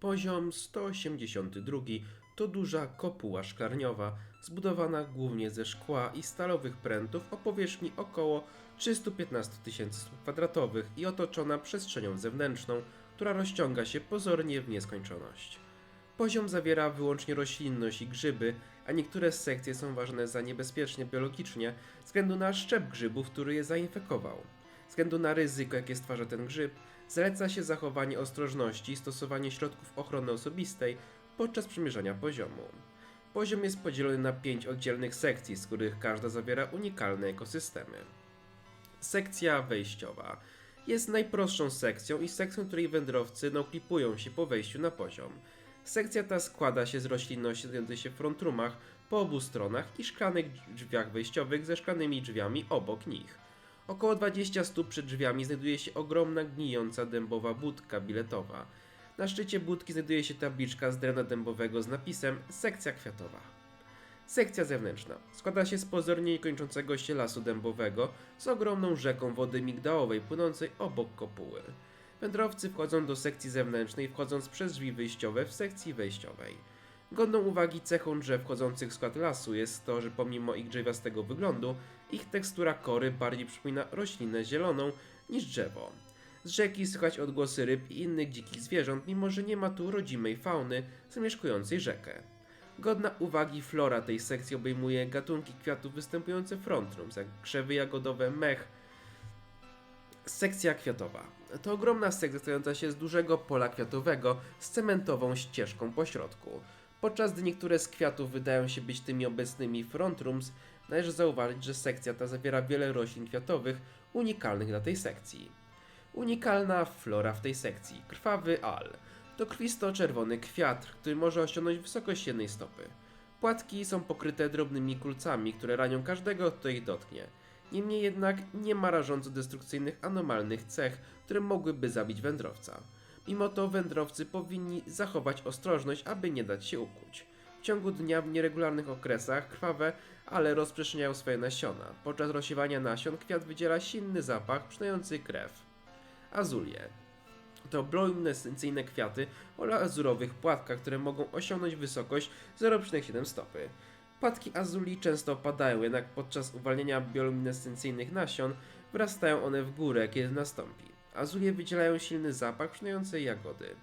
Poziom 182 to duża kopuła szklarniowa, zbudowana głównie ze szkła i stalowych prętów o powierzchni około 315 tysięcy kwadratowych i otoczona przestrzenią zewnętrzną, która rozciąga się pozornie w nieskończoność. Poziom zawiera wyłącznie roślinność i grzyby, a niektóre sekcje są ważne za niebezpiecznie biologicznie względu na szczep grzybów, który je zainfekował. Względu na ryzyko, jakie stwarza ten grzyb, zaleca się zachowanie ostrożności i stosowanie środków ochrony osobistej podczas przemierzania poziomu. Poziom jest podzielony na pięć oddzielnych sekcji, z których każda zawiera unikalne ekosystemy. Sekcja wejściowa jest najprostszą sekcją i sekcją, której wędrowcy naklipują się po wejściu na poziom. Sekcja ta składa się z roślinności znajdującej się w frontrumach po obu stronach i szklanych drzwiach wejściowych ze szklanymi drzwiami obok nich. Około 20 stóp przed drzwiami znajduje się ogromna gnijąca dębowa budka biletowa. Na szczycie budki znajduje się tabliczka z drewna dębowego z napisem Sekcja kwiatowa. Sekcja zewnętrzna składa się z pozornie kończącego się lasu dębowego z ogromną rzeką wody migdałowej płynącej obok kopuły. Wędrowcy wchodzą do sekcji zewnętrznej wchodząc przez drzwi wyjściowe w sekcji wejściowej. Godną uwagi cechą drzew wchodzących w skład lasu jest to, że pomimo ich drzewiastego wyglądu, ich tekstura kory bardziej przypomina roślinę zieloną niż drzewo. Z rzeki słychać odgłosy ryb i innych dzikich zwierząt, mimo że nie ma tu rodzimej fauny zamieszkującej rzekę. Godna uwagi flora tej sekcji obejmuje gatunki kwiatów występujące w frontrums, jak krzewy jagodowe, mech. Sekcja kwiatowa. To ogromna sekcja składająca się z dużego pola kwiatowego z cementową ścieżką po środku. Podczas gdy niektóre z kwiatów wydają się być tymi obecnymi frontrums, należy zauważyć, że sekcja ta zawiera wiele roślin kwiatowych unikalnych dla tej sekcji. Unikalna flora w tej sekcji. Krwawy al. To krwisto-czerwony kwiat, który może osiągnąć wysokość jednej stopy. Płatki są pokryte drobnymi kulcami, które ranią każdego, kto ich dotknie. Niemniej jednak nie ma rażąco destrukcyjnych anomalnych cech, które mogłyby zabić wędrowca. Mimo to wędrowcy powinni zachować ostrożność, aby nie dać się ukuć. W ciągu dnia w nieregularnych okresach krwawe, ale rozprzestrzeniają swoje nasiona. Podczas rozsiewania nasion kwiat wydziela silny zapach przynający krew. Azulie. To bioluminescencyjne kwiaty o lazurowych płatkach, które mogą osiągnąć wysokość 0,7 stopy. Płatki azuli często opadają, jednak podczas uwalniania bioluminescencyjnych nasion wyrastają one w górę, kiedy nastąpi. Azulie wydzielają silny zapach przynający jagody.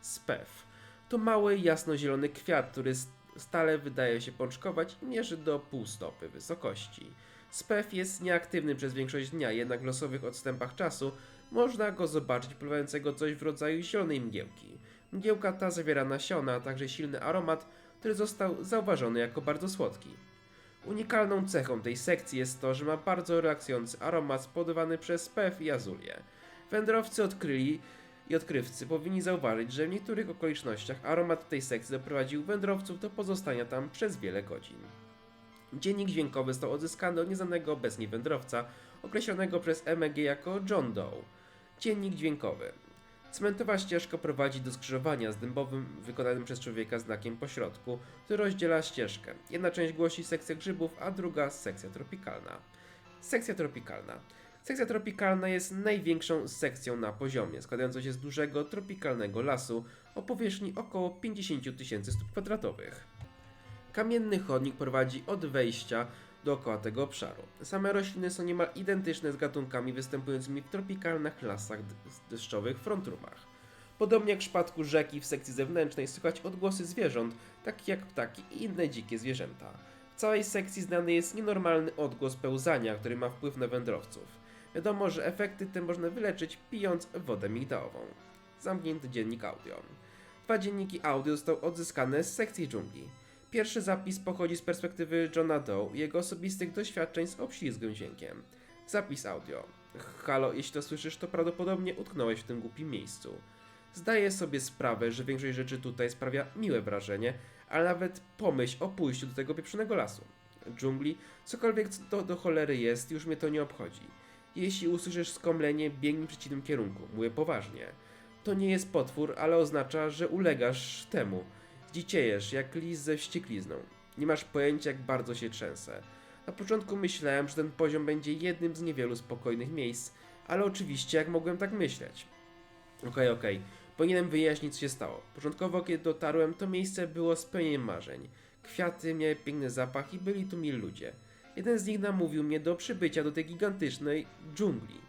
Spew. To mały, jasnozielony kwiat, który stale wydaje się pączkować i mierzy do pół stopy wysokości. Spew jest nieaktywny przez większość dnia, jednak w losowych odstępach czasu można go zobaczyć pływającego coś w rodzaju zielonej mgiełki. Mgiełka ta zawiera nasiona, a także silny aromat, który został zauważony jako bardzo słodki. Unikalną cechą tej sekcji jest to, że ma bardzo relaksujący aromat spowodowany przez spew i azulię. Wędrowcy odkryli i odkrywcy powinni zauważyć, że w niektórych okolicznościach aromat tej sekcji doprowadził wędrowców do pozostania tam przez wiele godzin. Dziennik dźwiękowy został odzyskany od nieznanego obecnie wędrowca, określonego przez MEG jako John Doe. Dziennik dźwiękowy. Cementowa ścieżka prowadzi do skrzyżowania z dębowym wykonanym przez człowieka znakiem pośrodku, który rozdziela ścieżkę. Jedna część głosi sekcję grzybów, a druga sekcja tropikalna. Sekcja tropikalna. Sekcja tropikalna jest największą sekcją na poziomie, składającą się z dużego tropikalnego lasu o powierzchni około 50 000 tysięcy stóp kwadratowych. Kamienny chodnik prowadzi od wejścia dookoła tego obszaru. Same rośliny są niemal identyczne z gatunkami występującymi w tropikalnych lasach deszczowych frontrumach. Podobnie jak w przypadku rzeki w sekcji zewnętrznej słychać odgłosy zwierząt, takich jak ptaki i inne dzikie zwierzęta. W całej sekcji znany jest nienormalny odgłos pełzania, który ma wpływ na wędrowców. Wiadomo, że efekty te można wyleczyć pijąc wodę migdałową. Zamknięty dziennik audio. Dwa dzienniki audio zostały odzyskane z sekcji dżungli. Pierwszy zapis pochodzi z perspektywy Johna Doe i jego osobistych doświadczeń z obślizgłym dźwiękiem. Zapis audio. Halo, jeśli to słyszysz, to prawdopodobnie utknąłeś w tym głupim miejscu. Zdaję sobie sprawę, że większość rzeczy tutaj sprawia miłe wrażenie, ale nawet pomyśl o pójściu do tego pieprzonego lasu. Dżungli, cokolwiek to do cholery jest, już mnie to nie obchodzi. Jeśli usłyszysz skomlenie, biegnij w przeciwnym kierunku. Mówię poważnie. To nie jest potwór, ale oznacza, że ulegasz temu. Zdzieciejesz, jak lis ze wścieklizną. Nie masz pojęcia, jak bardzo się trzęsę. Na początku myślałem, że ten poziom będzie jednym z niewielu spokojnych miejsc, ale oczywiście jak mogłem tak myśleć? Okej, okej. Powinienem wyjaśnić, co się stało. Początkowo, kiedy dotarłem, to miejsce było spełnieniem marzeń. Kwiaty miały piękny zapach i byli tu mili ludzie. Jeden z nich namówił mnie do przybycia do tej gigantycznej dżungli.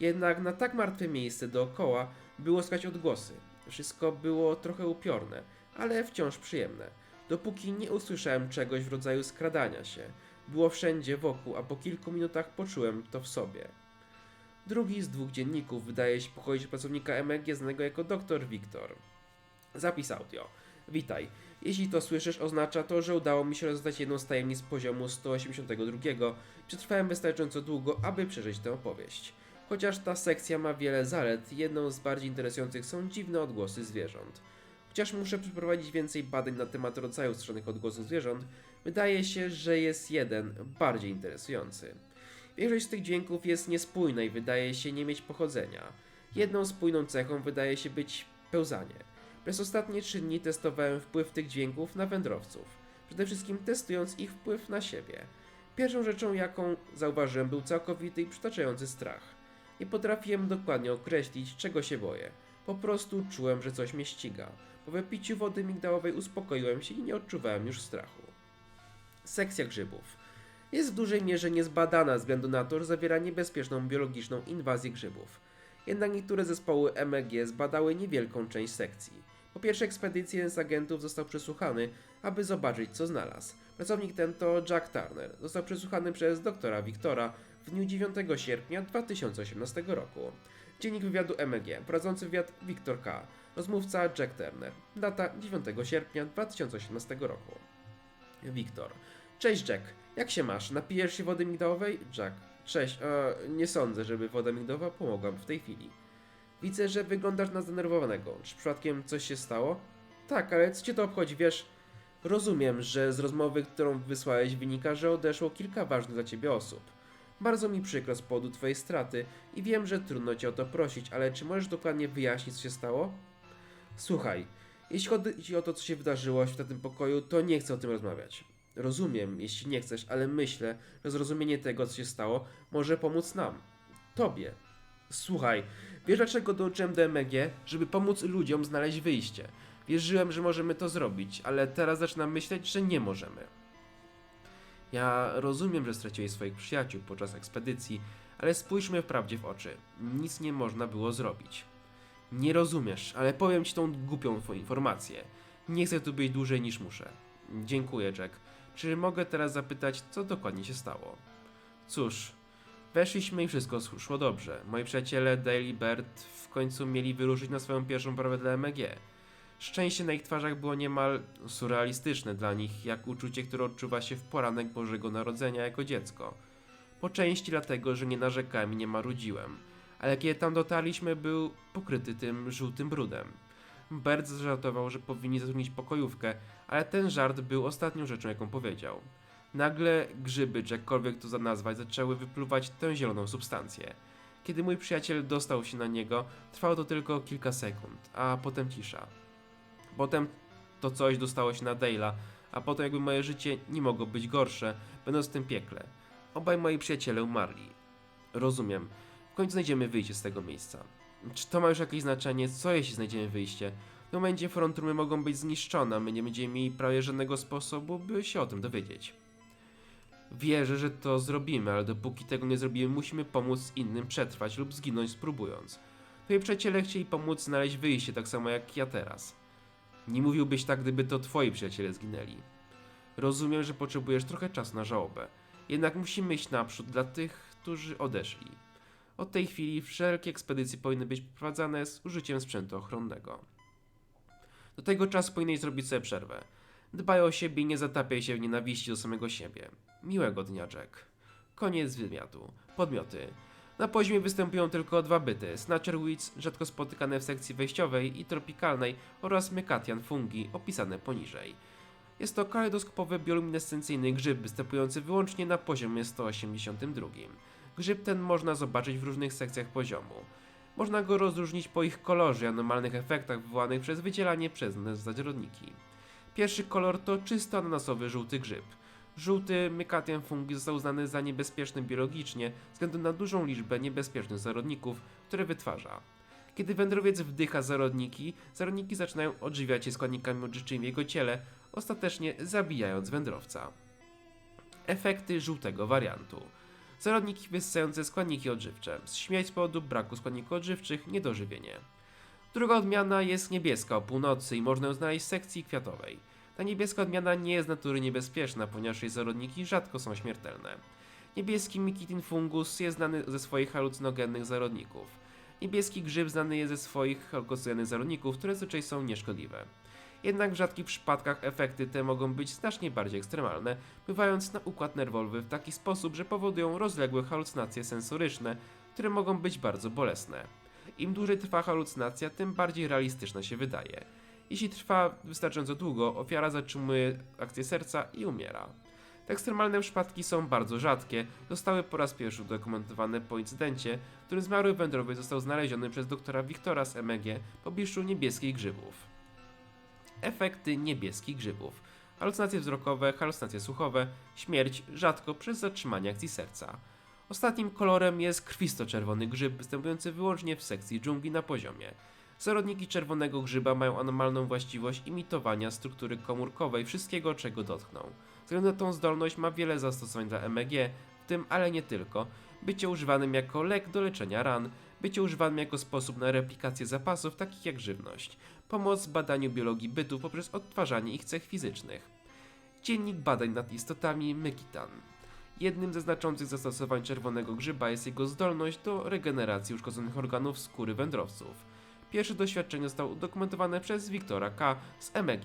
Jednak na tak martwe miejsce dookoła było słychać odgłosy. Wszystko było trochę upiorne, ale wciąż przyjemne. Dopóki nie usłyszałem czegoś w rodzaju skradania się. Było wszędzie wokół, a po kilku minutach poczułem to w sobie. Drugi z dwóch dzienników wydaje się pochodzić od pracownika MEG znanego jako dr Wiktor. Zapis audio. Witaj. Jeśli to słyszysz, oznacza to, że udało mi się rozwiązać jedną z tajemnic poziomu 182 i przetrwałem wystarczająco długo, aby przeżyć tę opowieść. Chociaż ta sekcja ma wiele zalet, jedną z bardziej interesujących są dziwne odgłosy zwierząt. Chociaż muszę przeprowadzić więcej badań na temat rodzaju strzeżonych odgłosów zwierząt, wydaje się, że jest jeden bardziej interesujący. Większość z tych dźwięków jest niespójna i wydaje się nie mieć pochodzenia. Jedną spójną cechą wydaje się być pełzanie. Przez ostatnie trzy dni testowałem wpływ tych dźwięków na wędrowców, przede wszystkim testując ich wpływ na siebie. Pierwszą rzeczą, jaką zauważyłem, był całkowity i przytaczający strach. Nie potrafiłem dokładnie określić, czego się boję. Po prostu czułem, że coś mnie ściga. Po wypiciu wody migdałowej uspokoiłem się i nie odczuwałem już strachu. Sekcja grzybów jest w dużej mierze niezbadana ze względu na to, że zawiera niebezpieczną biologiczną inwazję grzybów. Jednak niektóre zespoły MEG zbadały niewielką część sekcji. Po pierwszej ekspedycji jeden z agentów został przesłuchany, aby zobaczyć co znalazł. Pracownik ten to Jack Turner. Został przesłuchany przez doktora Wiktora w dniu 9 sierpnia 2018 roku. Dziennik wywiadu MEG, prowadzący wywiad Wiktor K. Rozmówca Jack Turner. Data 9 sierpnia 2018 roku. Wiktor. Cześć Jack, jak się masz? Napijesz się wody migdałowej? Jack. Cześć, e, nie sądzę, żeby woda migdałowa pomogła w tej chwili. Widzę, że wyglądasz na zdenerwowanego. Czy przypadkiem coś się stało? Tak, ale co cię to obchodzi, wiesz? Rozumiem, że z rozmowy, którą wysłałeś, wynika, że odeszło kilka ważnych dla ciebie osób. Bardzo mi przykro z powodu twojej straty i wiem, że trudno cię o to prosić, ale czy możesz dokładnie wyjaśnić, co się stało? Słuchaj, jeśli chodzi o to, co się wydarzyło w tym pokoju, to nie chcę o tym rozmawiać. Rozumiem, jeśli nie chcesz, ale myślę, że zrozumienie tego, co się stało, może pomóc nam. Tobie. Słuchaj, wiesz dlaczego dołączyłem do MEG? Żeby pomóc ludziom znaleźć wyjście. Wierzyłem, że możemy to zrobić, ale teraz zaczynam myśleć, że nie możemy. Ja rozumiem, że straciłeś swoich przyjaciół podczas ekspedycji, ale spójrzmy wprawdzie w oczy. Nic nie można było zrobić. Nie rozumiesz, ale powiem ci tą głupią fo- informację. Nie chcę tu być dłużej niż muszę. Dziękuję, Jack. Czy mogę teraz zapytać, co dokładnie się stało? Cóż, weszliśmy i wszystko sz- szło dobrze. Moi przyjaciele i Bert w końcu mieli wyruszyć na swoją pierwszą próbę dla MEG. Szczęście na ich twarzach było niemal surrealistyczne dla nich, jak uczucie, które odczuwa się w poranek Bożego Narodzenia jako dziecko. Po części dlatego, że nie narzekałem i nie marudziłem, ale kiedy tam dotarliśmy, był pokryty tym żółtym brudem. Bert zażartował, że powinni zatrudnić pokojówkę, ale ten żart był ostatnią rzeczą, jaką powiedział. Nagle grzyby, czy jakkolwiek to za nazwać, zaczęły wypluwać tę zieloną substancję. Kiedy mój przyjaciel dostał się na niego, trwało to tylko kilka sekund, a potem cisza. Potem to coś dostało się na Dale'a, a potem jakby moje życie nie mogło być gorsze, będąc w tym piekle. Obaj moi przyjaciele umarli. Rozumiem. W końcu znajdziemy wyjście z tego miejsca. Czy to ma już jakieś znaczenie? Co jeśli znajdziemy wyjście? W momencie frontrumy mogą być zniszczone, my nie będziemy mieli prawie żadnego sposobu, by się o tym dowiedzieć. Wierzę, że to zrobimy, ale dopóki tego nie zrobimy, musimy pomóc innym przetrwać lub zginąć spróbując. Twoi przyjaciele chcieli pomóc znaleźć wyjście, tak samo jak ja teraz. Nie mówiłbyś tak, gdyby to twoi przyjaciele zginęli. Rozumiem, że potrzebujesz trochę czasu na żałobę. Jednak musimy iść naprzód dla tych, którzy odeszli. Od tej chwili wszelkie ekspedycje powinny być przeprowadzane z użyciem sprzętu ochronnego. Do tego czasu powinieneś zrobić sobie przerwę. Dbaj o siebie i nie zatapiaj się w nienawiści do samego siebie. Miłego dnia, Jack. Koniec wywiadu. Podmioty. Na poziomie występują tylko dwa byty: Snatcherweeds, rzadko spotykane w sekcji wejściowej i tropikalnej oraz Mekatian fungi, opisane poniżej. Jest to kalejdoskopowy bioluminescencyjny grzyb występujący wyłącznie na poziomie 182. Grzyb ten można zobaczyć w różnych sekcjach poziomu. Można go rozróżnić po ich kolorze i anormalnych efektach wywołanych przez wydzielanie przez nas zarodniki. Pierwszy kolor to czysto ananasowy żółty grzyb. Żółty Mykatian fungi został uznany za niebezpieczny biologicznie ze względu na dużą liczbę niebezpiecznych zarodników, które wytwarza. Kiedy wędrowiec wdycha zarodniki, zarodniki zaczynają odżywiać się składnikami odżywczymi w jego ciele, ostatecznie zabijając wędrowca. Efekty żółtego wariantu. Zarodniki wysysające składniki odżywcze. Śmierć z powodu braku składników odżywczych, niedożywienie. Druga odmiana jest niebieska o północy i można ją znaleźć w sekcji kwiatowej. Ta niebieska odmiana nie jest z natury niebezpieczna, ponieważ jej zarodniki rzadko są śmiertelne. Niebieski Mikitin fungus jest znany ze swoich halucynogennych zarodników. Niebieski grzyb znany jest ze swoich halucynogennych zarodników, które zazwyczaj są nieszkodliwe. Jednak w rzadkich przypadkach efekty te mogą być znacznie bardziej ekstremalne, wpływając na układ nerwowy w taki sposób, że powodują rozległe halucynacje sensoryczne, które mogą być bardzo bolesne. Im dłużej trwa halucynacja, tym bardziej realistyczna się wydaje. Jeśli trwa wystarczająco długo, ofiara zatrzymuje akcję serca i umiera. Te ekstremalne przypadki są bardzo rzadkie, zostały po raz pierwszy udokumentowane po incydencie, w którym zmarły wędrowiec został znaleziony przez doktora Wiktora z MEG w pobliżu niebieskich grzybów. Efekty niebieskich grzybów. Halucynacje wzrokowe, halucynacje słuchowe, śmierć rzadko przez zatrzymanie akcji serca. Ostatnim kolorem jest krwisto-czerwony grzyb, występujący wyłącznie w sekcji dżungli na poziomie. Zarodniki czerwonego grzyba mają anormalną właściwość imitowania struktury komórkowej wszystkiego, czego dotkną. Na tą zdolność ma wiele zastosowań dla MEG, w tym, ale nie tylko, bycie używanym jako lek do leczenia ran, bycie używanym jako sposób na replikację zapasów, takich jak żywność, pomoc w badaniu biologii bytu poprzez odtwarzanie ich cech fizycznych. Dziennik badań nad istotami Mykitan. Jednym ze znaczących zastosowań czerwonego grzyba jest jego zdolność do regeneracji uszkodzonych organów skóry wędrowców. Pierwsze doświadczenie zostało udokumentowane przez Wiktora K. z MEG.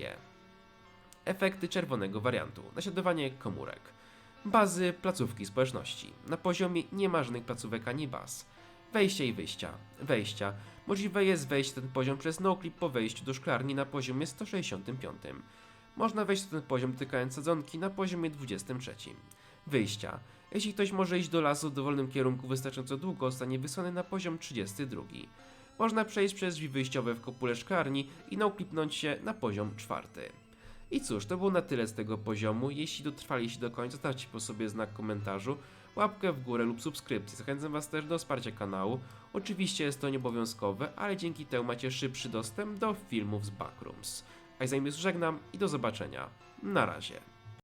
Efekty czerwonego wariantu. Naśladowanie komórek. Bazy placówki społeczności. Na poziomie nie ma żadnych placówek ani baz. Wejście i wyjścia. Wejścia. Możliwe jest wejść ten poziom przez noclip po wejściu do szklarni na poziomie 165. Można wejść na ten poziom dotykając sadzonki na poziomie 23. Wyjścia. Jeśli ktoś może iść do lasu w dowolnym kierunku wystarczająco długo, zostanie wysłany na poziom 32. Można przejść przez drzwi wyjściowe w kopule szklarni i nauklipnąć się na poziom czwarty. I cóż, to było na tyle z tego poziomu. Jeśli dotrwaliście do końca, zostawcie po sobie znak komentarzu, łapkę w górę lub subskrypcję. Zachęcam Was też do wsparcia kanału. Oczywiście jest to nieobowiązkowe, ale dzięki temu macie szybszy dostęp do filmów z Backrooms. A ja z wami żegnam i do zobaczenia. Na razie.